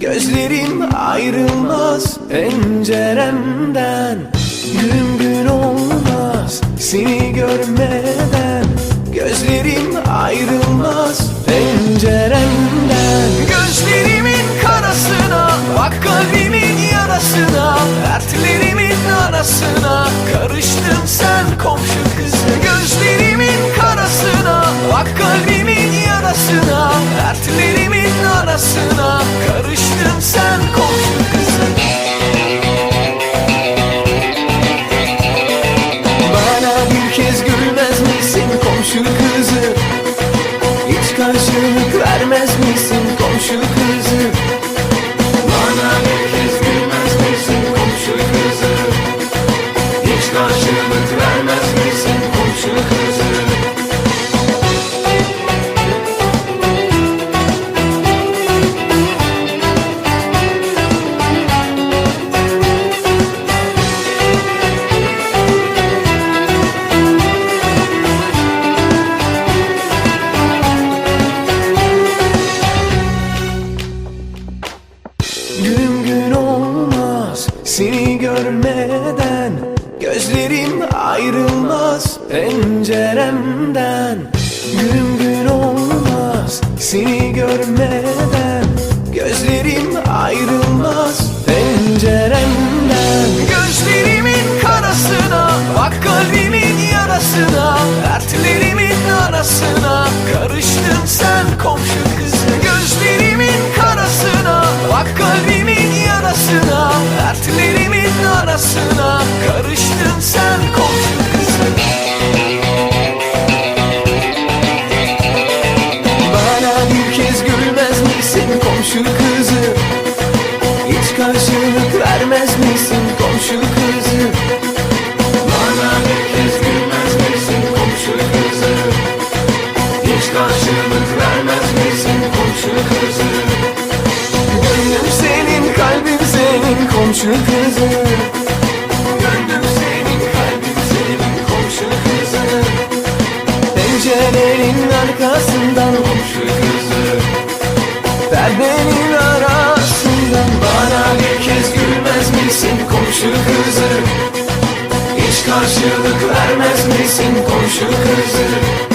Gözlerim ayrılmaz penceremden. Gün gün olmaz seni görmeden Gözlerim ayrılmaz penceremden. Gözlerimin karasına Bak kalbimin yarasına Dertlerimin arasına Karıştın sen komşu kızı. Gözlerimin karasına Bak kalbimin yarasına görmeden Gözlerim ayrılmaz penceremden. Gün gün olmaz seni görmeden Gözlerim ayrılmaz penceremden. Gözlerimin karasına Bak kalbimin yarasına Dertlerimin arasına Karıştın sen komşu karşılık vermez misin komşu kızı? Gönlüm senin kalbim senin komşu kızı. Gönlüm senin kalbim senin komşu kızı. Pencerenin arkasından komşu kızı. Perdenin arasından Bana bir kez gülmez misin komşu kızı? Hiç karşılık vermez misin komşu kızı